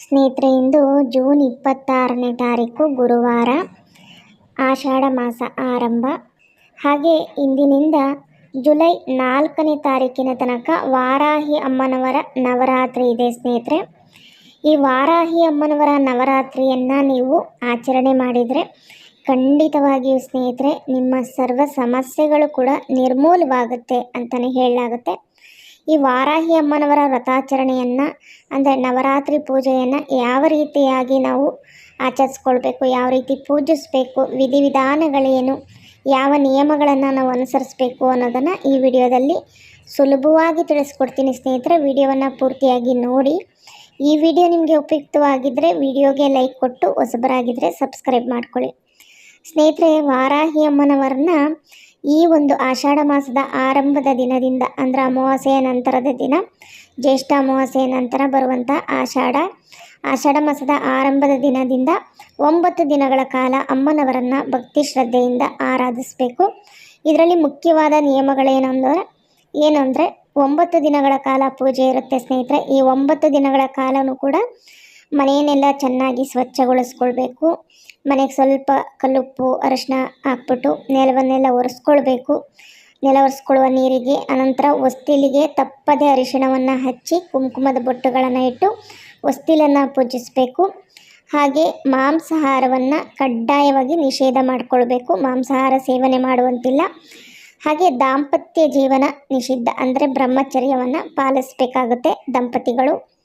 ಸ್ನೇಹಿತರೆ ಇಂದು ಜೂನ್ ಇಪ್ಪತ್ತಾರನೇ ತಾರೀಕು ಗುರುವಾರ ಆಷಾಢ ಮಾಸ ಆರಂಭ. ಹಾಗೆ ಇಂದಿನಿಂದ ಜುಲೈ ನಾಲ್ಕನೇ ತಾರೀಕಿನ ತನಕ ವಾರಾಹಿ ಅಮ್ಮನವರ ನವರಾತ್ರಿ ಇದೆ ಸ್ನೇಹಿತರೆ. ಈ ವಾರಾಹಿ ಅಮ್ಮನವರ ನವರಾತ್ರಿಯನ್ನು ನೀವು ಆಚರಣೆ ಮಾಡಿದರೆ ಖಂಡಿತವಾಗಿಯೂ ಸ್ನೇಹಿತರೆ ನಿಮ್ಮ ಸರ್ವ ಸಮಸ್ಯೆಗಳು ಕೂಡ ನಿರ್ಮೂಲವಾಗುತ್ತೆ ಅಂತಲೇ ಹೇಳಲಾಗುತ್ತೆ. ಈ ವಾರಾಹಿ ಅಮ್ಮನವರ ವ್ರತಾಚರಣೆಯನ್ನು, ಅಂದರೆ ನವರಾತ್ರಿ ಪೂಜೆಯನ್ನು ಯಾವ ರೀತಿಯಾಗಿ ನಾವು ಆಚರಿಸ್ಕೊಳ್ಬೇಕು, ಯಾವ ರೀತಿ ಪೂಜಿಸಬೇಕು, ವಿಧಿವಿಧಾನಗಳೇನು, ಯಾವ ನಿಯಮಗಳನ್ನು ನಾವು ಅನುಸರಿಸಬೇಕು ಅನ್ನೋದನ್ನು ಈ ವಿಡಿಯೋದಲ್ಲಿ ಸುಲಭವಾಗಿ ತಿಳಿಸ್ಕೊಡ್ತೀನಿ ಸ್ನೇಹಿತರೆ. ವಿಡಿಯೋವನ್ನು ಪೂರ್ತಿಯಾಗಿ ನೋಡಿ. ಈ ವಿಡಿಯೋ ನಿಮಗೆ ಉಪಯುಕ್ತವಾಗಿದ್ದರೆ ವಿಡಿಯೋಗೆ ಲೈಕ್ ಕೊಟ್ಟು ಹೊಸಬರಾಗಿದ್ದರೆ ಸಬ್ಸ್ಕ್ರೈಬ್ ಮಾಡ್ಕೊಳ್ಳಿ. ಸ್ನೇಹಿತರೆ, ವಾರಾಹಿ ಅಮ್ಮನವರನ್ನ ಈ ಒಂದು ಆಷಾಢ ಮಾಸದ ಆರಂಭದ ದಿನದಿಂದ ಅಂದರೆ ಅಮಾವಾಸ್ಯೆಯ ನಂತರದ ದಿನ, ಜ್ಯೇಷ್ಠ ಅಮಾವಾಸ್ಯೆಯ ನಂತರ ಬರುವಂಥ ಆಷಾಢ. ಆಷಾಢ ಮಾಸದ ಆರಂಭದ ದಿನದಿಂದ ಒಂಬತ್ತು ದಿನಗಳ ಕಾಲ ಅಮ್ಮನವರನ್ನು ಭಕ್ತಿ ಶ್ರದ್ಧೆಯಿಂದ ಆರಾಧಿಸಬೇಕು. ಇದರಲ್ಲಿ ಮುಖ್ಯವಾದ ನಿಯಮಗಳೇನೆಂದರೆ ಏನು ಅಂದರೆ ಒಂಬತ್ತು ದಿನಗಳ ಕಾಲ ಪೂಜೆ ಇರುತ್ತೆ ಸ್ನೇಹಿತರೆ. ಈ ಒಂಬತ್ತು ದಿನಗಳ ಕಾಲನೂ ಕೂಡ ಮನೆಯನ್ನೆಲ್ಲ ಚೆನ್ನಾಗಿ ಸ್ವಚ್ಛಗೊಳಿಸ್ಕೊಳ್ಬೇಕು. ಮನೆಗೆ ಸ್ವಲ್ಪ ಕಲ್ಲುಪ್ಪು, ಅರಶಿನ ಹಾಕ್ಬಿಟ್ಟು ನೆಲವನ್ನೆಲ್ಲ ಒರೆಸ್ಕೊಳ್ಬೇಕು. ನೆಲ ಒರೆಸ್ಕೊಳ್ಳುವ ನೀರಿಗೆ, ಅನಂತರ ಹೊಸ್ತಿಲಿಗೆ ತಪ್ಪದೇ ಅರಿಶಿಣವನ್ನು ಹಚ್ಚಿ ಕುಂಕುಮದ ಬೊಟ್ಟುಗಳನ್ನು ಇಟ್ಟು ಹೊಸ್ತಿಲನ್ನು ಪೂಜಿಸಬೇಕು. ಹಾಗೆ ಮಾಂಸಾಹಾರವನ್ನು ಕಡ್ಡಾಯವಾಗಿ ನಿಷೇಧ ಮಾಡಿಕೊಳ್ಬೇಕು. ಮಾಂಸಾಹಾರ ಸೇವನೆ ಮಾಡುವಂತಿಲ್ಲ. ಹಾಗೆ ದಾಂಪತ್ಯ ಜೀವನ ನಿಷಿದ್ಧ ಅಂದರೆ ಬ್ರಹ್ಮಚರ್ಯವನ್ನು ಪಾಲಿಸಬೇಕಾಗುತ್ತೆ ದಂಪತಿಗಳು.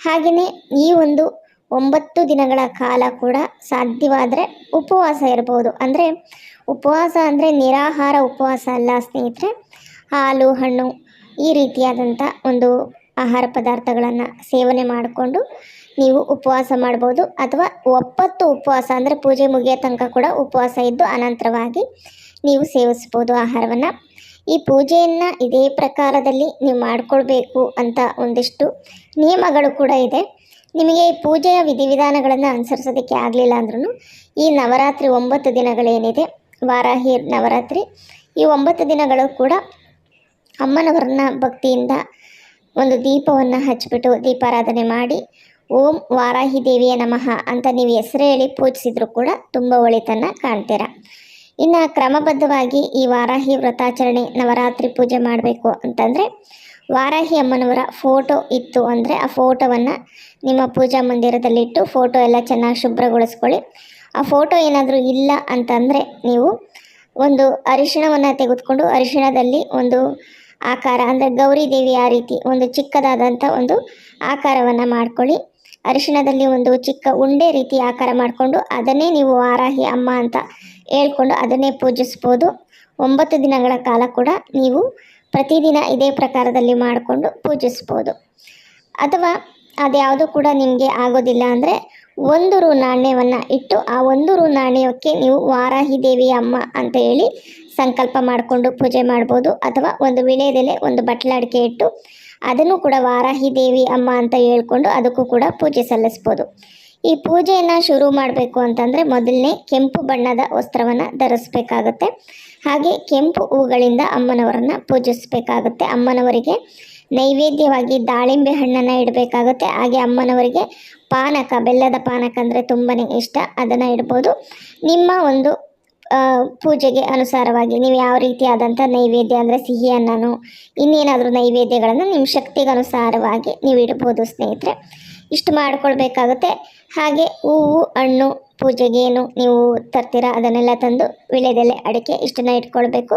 ಹಾಗೆಯೇ ಈ ಒಂದು ಒಂಬತ್ತು ದಿನಗಳ ಕಾಲ ಕೂಡ ಸಾಧ್ಯವಾದರೆ ಉಪವಾಸ ಇರ್ಬೋದು. ಅಂದರೆ ಉಪವಾಸ ಅಂದರೆ ನಿರಾಹಾರ ಉಪವಾಸ ಅಲ್ಲ ಸ್ನೇಹಿತರೆ. ಹಾಲು, ಹಣ್ಣು ಈ ರೀತಿಯಾದಂಥ ಒಂದು ಆಹಾರ ಪದಾರ್ಥಗಳನ್ನು ಸೇವನೆ ಮಾಡಿಕೊಂಡು ನೀವು ಉಪವಾಸ ಮಾಡ್ಬೋದು. ಅಥವಾ ಒಪ್ಪತ್ತು ಉಪವಾಸ ಅಂದರೆ ಪೂಜೆ ಮುಗಿಯೋ ತನಕ ಕೂಡ ಉಪವಾಸ ಇದ್ದು ಅನಂತರವಾಗಿ ನೀವು ಸೇವಿಸ್ಬೋದು ಆಹಾರವನ್ನು. ಈ ಪೂಜೆಯನ್ನು ಇದೇ ಪ್ರಕಾರದಲ್ಲಿ ನೀವು ಮಾಡಿಕೊಳ್ಬೇಕು ಅಂತ ಒಂದಿಷ್ಟು ನಿಯಮಗಳು ಕೂಡ ಇದೆ. ನಿಮಗೆ ಈ ಪೂಜೆಯ ವಿಧಿವಿಧಾನಗಳನ್ನು ಅನುಸರಿಸೋದಕ್ಕೆ ಆಗಲಿಲ್ಲ ಅಂದ್ರೂ ಈ ನವರಾತ್ರಿ ಒಂಬತ್ತು ದಿನಗಳೇನಿದೆ ವಾರಾಹಿ ನವರಾತ್ರಿ, ಈ ಒಂಬತ್ತು ದಿನಗಳು ಕೂಡ ಅಮ್ಮನವರನ್ನ ಭಕ್ತಿಯಿಂದ ಒಂದು ದೀಪವನ್ನು ಹಚ್ಚಿಬಿಟ್ಟು ದೀಪಾರಾಧನೆ ಮಾಡಿ, ಓಂ ವಾರಾಹಿ ದೇವಿಯ ನಮಃ ಅಂತ ನೀವು ಹೆಸರು ಹೇಳಿ ಪೂಜಿಸಿದ್ರು ಕೂಡ ತುಂಬ ಒಳಿತನ್ನು ಕಾಣ್ತೀರ. ಇನ್ನು ಕ್ರಮಬದ್ಧವಾಗಿ ಈ ವಾರಾಹಿ ವ್ರತಾಚರಣೆ ನವರಾತ್ರಿ ಪೂಜೆ ಮಾಡಬೇಕು ಅಂತಂದರೆ ವಾರಾಹಿ ಅಮ್ಮನವರ ಫೋಟೋ ಇತ್ತು ಅಂದರೆ ಆ ಫೋಟೋವನ್ನು ನಿಮ್ಮ ಪೂಜಾ ಮಂದಿರದಲ್ಲಿಟ್ಟು ಫೋಟೋ ಎಲ್ಲ ಚೆನ್ನಾಗಿ ಶುಭ್ರಗೊಳಿಸ್ಕೊಳ್ಳಿ. ಆ ಫೋಟೋ ಏನಾದರೂ ಇಲ್ಲ ಅಂತಂದರೆ ನೀವು ಒಂದು ಅರಿಶಿಣವನ್ನು ತೆಗೆದುಕೊಂಡು ಅರಿಶಿಣದಲ್ಲಿ ಒಂದು ಆಕಾರ ಅಂದರೆ ಗೌರಿ ದೇವಿ ಆ ರೀತಿ ಒಂದು ಚಿಕ್ಕದಾದಂಥ ಒಂದು ಆಕಾರವನ್ನು ಮಾಡ್ಕೊಳ್ಳಿ. ಅರಿಶಿಣದಲ್ಲಿ ಒಂದು ಚಿಕ್ಕ ಉಂಡೆ ರೀತಿ ಆಕಾರ ಮಾಡಿಕೊಂಡು ಅದನ್ನೇ ನೀವು ವಾರಾಹಿ ಅಮ್ಮ ಅಂತ ಹೇಳ್ಕೊಂಡು ಅದನ್ನೇ ಪೂಜಿಸ್ಬೋದು. ಒಂಬತ್ತು ದಿನಗಳ ಕಾಲ ಕೂಡ ನೀವು ಪ್ರತಿದಿನ ಇದೇ ಪ್ರಕಾರದಲ್ಲಿ ಮಾಡಿಕೊಂಡು ಪೂಜಿಸ್ಬೋದು. ಅಥವಾ ಅದ್ಯಾವುದು ಕೂಡ ನಿಮಗೆ ಆಗೋದಿಲ್ಲ ಅಂದರೆ ಒಂದು ರು ನಾಣ್ಯವನ್ನು ಇಟ್ಟು ಆ ಒಂದು ರು ನಾಣ್ಯಕ್ಕೆ ನೀವು ವಾರಾಹಿ ದೇವಿಯ ಅಮ್ಮ ಅಂತ ಹೇಳಿ ಸಂಕಲ್ಪ ಮಾಡಿಕೊಂಡು ಪೂಜೆ ಮಾಡ್ಬೋದು. ಅಥವಾ ಒಂದು ವಿಳೆದೆಲೆ ಒಂದು ಬಟ್ಲಾಡಿಕೆ ಇಟ್ಟು ಅದನ್ನು ಕೂಡ ವಾರಾಹಿ ದೇವಿ ಅಮ್ಮ ಅಂತ ಹೇಳ್ಕೊಂಡು ಅದಕ್ಕೂ ಕೂಡ ಪೂಜೆ ಸಲ್ಲಿಸ್ಬೋದು. ಈ ಪೂಜೆಯನ್ನು ಶುರು ಮಾಡಬೇಕು ಅಂತಂದರೆ ಮೊದಲನೇ ಕೆಂಪು ಬಣ್ಣದ ವಸ್ತ್ರವನ್ನು ಧರಿಸ್ಬೇಕಾಗುತ್ತೆ. ಹಾಗೆ ಕೆಂಪು ಹೂಗಳಿಂದ ಅಮ್ಮನವರನ್ನು ಪೂಜಿಸಬೇಕಾಗುತ್ತೆ. ಅಮ್ಮನವರಿಗೆ ನೈವೇದ್ಯವಾಗಿ ದಾಳಿಂಬೆ ಹಣ್ಣನ್ನು ಇಡಬೇಕಾಗುತ್ತೆ. ಹಾಗೆ ಅಮ್ಮನವರಿಗೆ ಪಾನಕ, ಬೆಲ್ಲದ ಪಾನಕ ಅಂದರೆ ತುಂಬಾ ಇಷ್ಟ, ಅದನ್ನು ಇಡ್ಬೋದು. ನಿಮ್ಮ ಒಂದು ಪೂಜೆಗೆ ಅನುಸಾರವಾಗಿ ನೀವು ಯಾವ ರೀತಿಯಾದಂಥ ನೈವೇದ್ಯ ಅಂದರೆ ಸಿಹಿ ಅನ್ನನು, ಇನ್ನೇನಾದರೂ ನೈವೇದ್ಯಗಳನ್ನು ನಿಮ್ಮ ಶಕ್ತಿಗೆ ಅನುಸಾರವಾಗಿ ನೀವು ಇಡ್ಬೋದು ಸ್ನೇಹಿತರೆ. ಇಷ್ಟು ಮಾಡ್ಕೊಳ್ಬೇಕಾಗುತ್ತೆ. ಹಾಗೆ ಹೂವು, ಹಣ್ಣು, ಪೂಜೆಗೆ ಏನು ನೀವು ತರ್ತೀರಾ? ಅದನ್ನೆಲ್ಲ ತಂದು ವಿಳೆದೆಲೆ ಅಡಿಕೆ ಇಷ್ಟನ್ನು ಇಟ್ಕೊಳ್ಬೇಕು.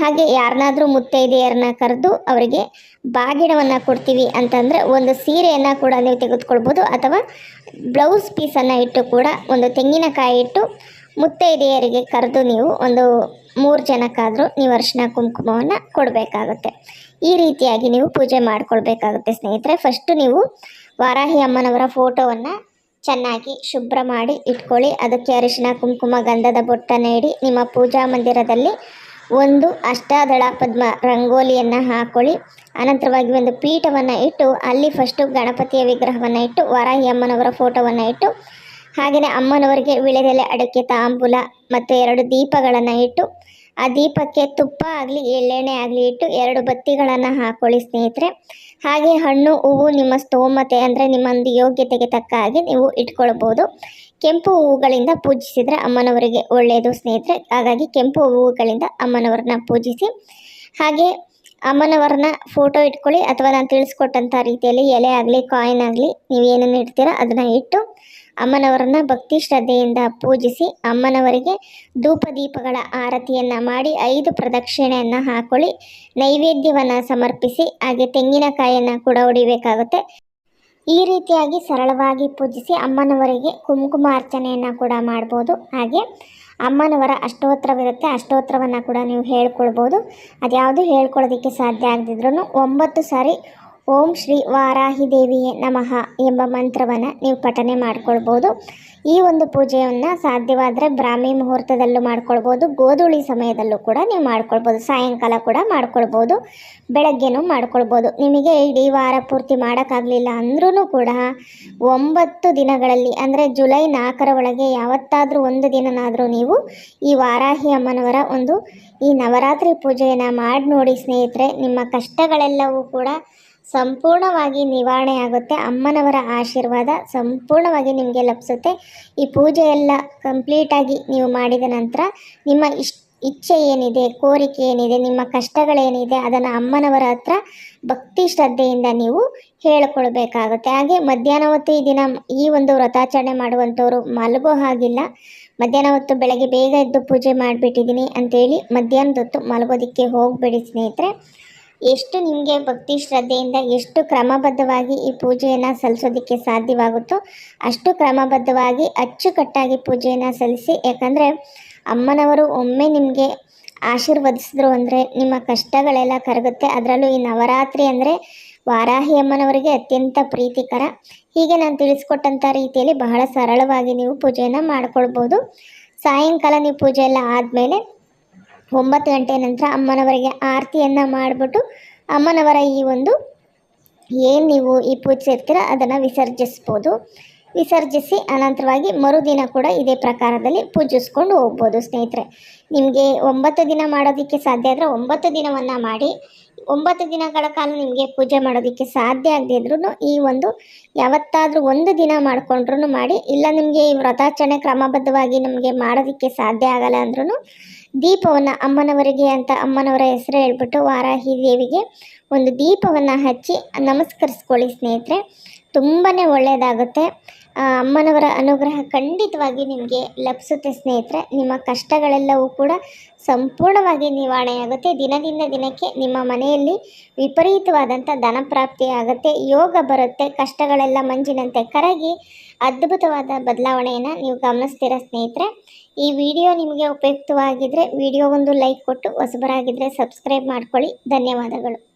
ಹಾಗೆ ಯಾರನ್ನಾದರೂ ಮುತ್ತೈದೆಯರನ್ನ ಕರೆದು ಅವರಿಗೆ ಬಾಗಿಣವನ್ನು ಕೊಡ್ತೀವಿ ಅಂತಂದರೆ ಒಂದು ಸೀರೆಯನ್ನು ಕೂಡ ನೀವು ತೆಗೆದುಕೊಳ್ಬೋದು. ಅಥವಾ ಬ್ಲೌಸ್ ಪೀಸನ್ನು ಇಟ್ಟು ಕೂಡ ಒಂದು ತೆಂಗಿನಕಾಯಿ ಇಟ್ಟು ಮುತ್ತೈದೆಯರಿಗೆ ಕರೆದು ನೀವು ಒಂದು ಮೂರು ಜನಕ್ಕಾದರೂ ನೀವು ಅರಿಶಿನ, ಕುಂಕುಮವನ್ನು ಕೊಡಬೇಕಾಗುತ್ತೆ. ಈ ರೀತಿಯಾಗಿ ನೀವು ಪೂಜೆ ಮಾಡಿಕೊಳ್ಬೇಕಾಗುತ್ತೆ ಸ್ನೇಹಿತರೆ. ಫಸ್ಟು ನೀವು ವಾರಾಹಿ ಅಮ್ಮನವರ ಫೋಟೋವನ್ನು ಚೆನ್ನಾಗಿ ಶುಭ್ರ ಮಾಡಿ ಇಟ್ಕೊಳ್ಳಿ. ಅದಕ್ಕೆ ಅರಿಶಿನ ಕುಂಕುಮ, ಗಂಧದ ಬೊಟ್ಟನ್ನು ನೀಡಿ ನಿಮ್ಮ ಪೂಜಾ ಮಂದಿರದಲ್ಲಿ ಒಂದು ಅಷ್ಟಾದಳ ಪದ್ಮ ರಂಗೋಲಿಯನ್ನು ಹಾಕೊಳ್ಳಿ. ಅನಂತರವಾಗಿ ಒಂದು ಪೀಠವನ್ನು ಇಟ್ಟು, ಅಲ್ಲಿ ಫಸ್ಟು ಗಣಪತಿಯ ವಿಗ್ರಹವನ್ನು ಇಟ್ಟು, ವರಾಹಿ ಅಮ್ಮನವರ ಫೋಟೋವನ್ನು ಇಟ್ಟು ಹಾಗೆಯೇ ಅಮ್ಮನವರಿಗೆ ವಿಳೆದೆಲೆ ಅಡಕೆ, ತಾಂಬೂಲ ಮತ್ತು ಎರಡು ದೀಪಗಳನ್ನು ಇಟ್ಟು ಆ ದೀಪಕ್ಕೆ ತುಪ್ಪ ಆಗಲಿ, ಎಳ್ಳೆಣ್ಣೆ ಆಗಲಿ ಇಟ್ಟು ಎರಡು ಬತ್ತಿಗಳನ್ನು ಹಾಕೊಳ್ಳಿ ಸ್ನೇಹಿತರೆ. ಹಾಗೆ ಹಣ್ಣು, ಹೂವು ನಿಮ್ಮ ಸ್ತೋಮತೆ ಅಂದರೆ ನಿಮ್ಮೊಂದು ಯೋಗ್ಯತೆಗೆ ತಕ್ಕ ಹಾಗೆ ನೀವು ಇಟ್ಕೊಳ್ಬೋದು. ಕೆಂಪು ಹೂವುಗಳಿಂದ ಪೂಜಿಸಿದರೆ ಅಮ್ಮನವರಿಗೆ ಒಳ್ಳೆಯದು ಸ್ನೇಹಿತರೆ. ಹಾಗಾಗಿ ಕೆಂಪು ಹೂವುಗಳಿಂದ ಅಮ್ಮನವರನ್ನ ಪೂಜಿಸಿ. ಹಾಗೆ ಅಮ್ಮನವರನ್ನ ಫೋಟೋ ಇಟ್ಕೊಳ್ಳಿ ಅಥವಾ ನಾನು ತಿಳಿಸ್ಕೊಟ್ಟಂಥ ರೀತಿಯಲ್ಲಿ ಎಲೆ ಆಗಲಿ ಕಾಯಿನ್ ಆಗಲಿ, ನೀವು ಇಡ್ತೀರ ಇಡ್ತೀರೋ ಅದನ್ನು ಇಟ್ಟು ಅಮ್ಮನವರನ್ನ ಭಕ್ತಿ ಶ್ರದ್ಧೆಯಿಂದ ಪೂಜಿಸಿ ಅಮ್ಮನವರಿಗೆ ಧೂಪ ದೀಪಗಳ ಆರತಿಯನ್ನು ಮಾಡಿ ಐದು ಪ್ರದಕ್ಷಿಣೆಯನ್ನು ಹಾಕೊಳ್ಳಿ, ನೈವೇದ್ಯವನ್ನು ಸಮರ್ಪಿಸಿ, ಹಾಗೆ ತೆಂಗಿನಕಾಯಿಯನ್ನು ಕೂಡ ಹೊಡಿಬೇಕಾಗುತ್ತೆ. ಈ ರೀತಿಯಾಗಿ ಸರಳವಾಗಿ ಪೂಜಿಸಿ ಅಮ್ಮನವರಿಗೆ ಕುಂಕುಮಾರ್ಚನೆಯನ್ನು ಕೂಡ ಮಾಡ್ಬೋದು. ಹಾಗೆ ಅಮ್ಮನವರ ಅಷ್ಟೋತ್ತರವಿರುತ್ತೆ ಅಷ್ಟೋತ್ತರವನ್ನು ಕೂಡ ನೀವು ಹೇಳ್ಕೊಳ್ಬೋದು. ಅದ್ಯಾವುದು ಹೇಳ್ಕೊಳ್ಳೋದಕ್ಕೆ ಸಾಧ್ಯ ಆಗದಿದ್ರೂ ಒಂಬತ್ತು ಸಾರಿ ಓಂ ಶ್ರೀ ವಾರಾಹಿ ದೇವಿಯೇ ನಮಃ ಎಂಬ ಮಂತ್ರವನ್ನು ನೀವು ಪಠನೆ ಮಾಡ್ಕೊಳ್ಬೋದು. ಈ ಒಂದು ಪೂಜೆಯನ್ನು ಸಾಧ್ಯವಾದರೆ ಬ್ರಾಹ್ಮಿ ಮುಹೂರ್ತದಲ್ಲೂ ಮಾಡ್ಕೊಳ್ಬೋದು, ಗೋಧೂಳಿ ಸಮಯದಲ್ಲೂ ಕೂಡ ನೀವು ಮಾಡ್ಕೊಳ್ಬೋದು, ಸಾಯಂಕಾಲ ಕೂಡ ಮಾಡ್ಕೊಳ್ಬೋದು, ಬೆಳಗ್ಗೆನೂ ಮಾಡ್ಕೊಳ್ಬೋದು. ನಿಮಗೆ ಇಡೀ ವಾರ ಪೂರ್ತಿ ಮಾಡೋಕ್ಕಾಗಲಿಲ್ಲ ಅಂದ್ರೂ ಕೂಡ ಒಂಬತ್ತು ದಿನಗಳಲ್ಲಿ, ಅಂದರೆ ಜುಲೈ ನಾಲ್ಕರ ಒಳಗೆ ಯಾವತ್ತಾದರೂ ಒಂದು ದಿನನಾದರೂ ನೀವು ಈ ವಾರಾಹಿ ಅಮ್ಮನವರ ಒಂದು ಈ ನವರಾತ್ರಿ ಪೂಜೆಯನ್ನು ಮಾಡಿ ನೋಡಿ ಸ್ನೇಹಿತರೆ, ನಿಮ್ಮ ಕಷ್ಟಗಳೆಲ್ಲವೂ ಕೂಡ ಸಂಪೂರ್ಣವಾಗಿ ನಿವಾರಣೆ ಆಗುತ್ತೆ. ಅಮ್ಮನವರ ಆಶೀರ್ವಾದ ಸಂಪೂರ್ಣವಾಗಿ ನಿಮಗೆ ಲಭಿಸುತ್ತೆ. ಈ ಪೂಜೆ ಎಲ್ಲ ಕಂಪ್ಲೀಟಾಗಿ ನೀವು ಮಾಡಿದ ನಂತರ ನಿಮ್ಮ ಇಚ್ಛೆ ಏನಿದೆ, ಕೋರಿಕೆ ಏನಿದೆ, ನಿಮ್ಮ ಕಷ್ಟಗಳೇನಿದೆ ಅದನ್ನು ಅಮ್ಮನವರ ಹತ್ರ ಭಕ್ತಿ ಶ್ರದ್ಧೆಯಿಂದ ನೀವು ಹೇಳಿಕೊಳ್ಬೇಕಾಗುತ್ತೆ. ಹಾಗೆ ಮಧ್ಯಾಹ್ನ ಹೊತ್ತು ಈ ದಿನ ಈ ಒಂದು ವ್ರತಾಚರಣೆ ಮಾಡುವಂಥವ್ರು ಮಲಗೋ ಹಾಗಿಲ್ಲ. ಮಧ್ಯಾಹ್ನ ಹೊತ್ತು ಬೆಳಗ್ಗೆ ಬೇಗ ಎದ್ದು ಪೂಜೆ ಮಾಡಿಬಿಟ್ಟಿದ್ದೀನಿ ಅಂತೇಳಿ ಮಧ್ಯಾಹ್ನದ ಹೊತ್ತು ಮಲಗೋದಕ್ಕೆ ಹೋಗಬೇಡಿ ಸ್ನೇಹಿತರೆ. ಎಷ್ಟು ನಿಮಗೆ ಭಕ್ತಿ ಶ್ರದ್ಧೆಯಿಂದ ಎಷ್ಟು ಕ್ರಮಬದ್ಧವಾಗಿ ಈ ಪೂಜೆಯನ್ನು ಸಲ್ಲಿಸೋದಕ್ಕೆ ಸಾಧ್ಯವಾಗುತ್ತೋ ಅಷ್ಟು ಕ್ರಮಬದ್ಧವಾಗಿ ಅಚ್ಚುಕಟ್ಟಾಗಿ ಪೂಜೆಯನ್ನು ಸಲ್ಲಿಸಿ. ಯಾಕಂದರೆ ಅಮ್ಮನವರು ಒಮ್ಮೆ ನಿಮಗೆ ಆಶೀರ್ವದಿಸಿದ್ರು ಅಂದರೆ ನಿಮ್ಮ ಕಷ್ಟಗಳೆಲ್ಲ ಕರಗುತ್ತೆ. ಅದರಲ್ಲೂ ಈ ನವರಾತ್ರಿ ಅಂದರೆ ವಾರಾಹಿ ಅಮ್ಮನವರಿಗೆ ಅತ್ಯಂತ ಪ್ರೀತಿಕರ. ಹೀಗೆ ನಾನು ತಿಳಿಸ್ಕೊಟ್ಟಂಥ ರೀತಿಯಲ್ಲಿ ಬಹಳ ಸರಳವಾಗಿ ನೀವು ಪೂಜೆಯನ್ನು ಮಾಡ್ಕೊಳ್ಬೋದು. ಸಾಯಂಕಾಲ ನೀವು ಪೂಜೆ ಎಲ್ಲ ಆದಮೇಲೆ ಒಂಬತ್ತು ಗಂಟೆ ನಂತರ ಅಮ್ಮನವರಿಗೆ ಆರತಿಯನ್ನು ಮಾಡಿಬಿಟ್ಟು ಅಮ್ಮನವರ ಈ ಒಂದು ಏನು ನೀವು ಈ ಪೂಜೆ ಇರ್ತೀರ ಅದನ್ನು ವಿಸರ್ಜಿಸ್ಬೋದು. ವಿಸರ್ಜಿಸಿ ಅನಂತರವಾಗಿ ಮರುದಿನ ಕೂಡ ಇದೇ ಪ್ರಕಾರದಲ್ಲಿ ಪೂಜಿಸ್ಕೊಂಡು ಹೋಗ್ಬೋದು ಸ್ನೇಹಿತರೆ. ನಿಮಗೆ ಒಂಬತ್ತು ದಿನ ಮಾಡೋದಕ್ಕೆ ಸಾಧ್ಯ ಆದರೆ ಒಂಬತ್ತು ದಿನವನ್ನು ಮಾಡಿ. ಒಂಬತ್ತು ದಿನಗಳ ಕಾಲ ನಿಮಗೆ ಪೂಜೆ ಮಾಡೋದಕ್ಕೆ ಸಾಧ್ಯ ಆಗದೆ ಇದ್ರೂ ಈ ಒಂದು ಯಾವತ್ತಾದರೂ ಒಂದು ದಿನ ಮಾಡಿಕೊಂಡ್ರೂ ಮಾಡಿ, ಇಲ್ಲ ನಿಮಗೆ ಈ ವ್ರತಾಚರಣೆ ಕ್ರಮಬದ್ಧವಾಗಿ ನಮಗೆ ಮಾಡೋದಕ್ಕೆ ಸಾಧ್ಯ ಆಗಲ್ಲ ಅಂದ್ರೂ ದೀಪವನ್ನು ಅಮ್ಮನವರಿಗೆ ಅಂತ ಅಮ್ಮನವರ ಹೆಸರು ಹೇಳ್ಬಿಟ್ಟು ವಾರಾಹಿ ದೇವಿಗೆ ಒಂದು ದೀಪವನ್ನು ಹಚ್ಚಿ ನಮಸ್ಕರಿಸ್ಕೊಳ್ಳಿ ಸ್ನೇಹಿತರೆ. ತುಂಬಾ ಒಳ್ಳೆಯದಾಗುತ್ತೆ ಅಮ್ಮನವರ ಅನುಗ್ರಹ ಖಂಡಿತವಾಗಿ ನಿಮಗೆ ಲಭಿಸುತ್ತೆ ಸ್ನೇಹಿತರೆ. ನಿಮ್ಮ ಕಷ್ಟಗಳೆಲ್ಲವೂ ಕೂಡ ಸಂಪೂರ್ಣವಾಗಿ ನಿವಾರಣೆಯಾಗುತ್ತೆ ದಿನದಿಂದ ದಿನಕ್ಕೆ ನಿಮ್ಮ ಮನೆಯಲ್ಲಿ ವಿಪರೀತವಾದಂಥ ಧನ ಪ್ರಾಪ್ತಿ ಆಗುತ್ತೆ. ಯೋಗ ಬರುತ್ತೆ. ಕಷ್ಟಗಳೆಲ್ಲ ಮಂಜಿನಂತೆ. ಕರಗಿ ಅದ್ಭುತವಾದ ಬದಲಾವಣೆಯನ್ನು ನೀವು ಗಮನಿಸ್ತೀರ ಸ್ನೇಹಿತರೆ. ಈ ವಿಡಿಯೋ ನಿಮಗೆ ಉಪಯುಕ್ತವಾಗಿದ್ದರೆ ವಿಡಿಯೋ ಒಂದು ಲೈಕ್ ಕೊಟ್ಟು ಹೊಸಬರಾಗಿದ್ದರೆ ಸಬ್ಸ್ಕ್ರೈಬ್ ಮಾಡ್ಕೊಳ್ಳಿ. ಧನ್ಯವಾದಗಳು.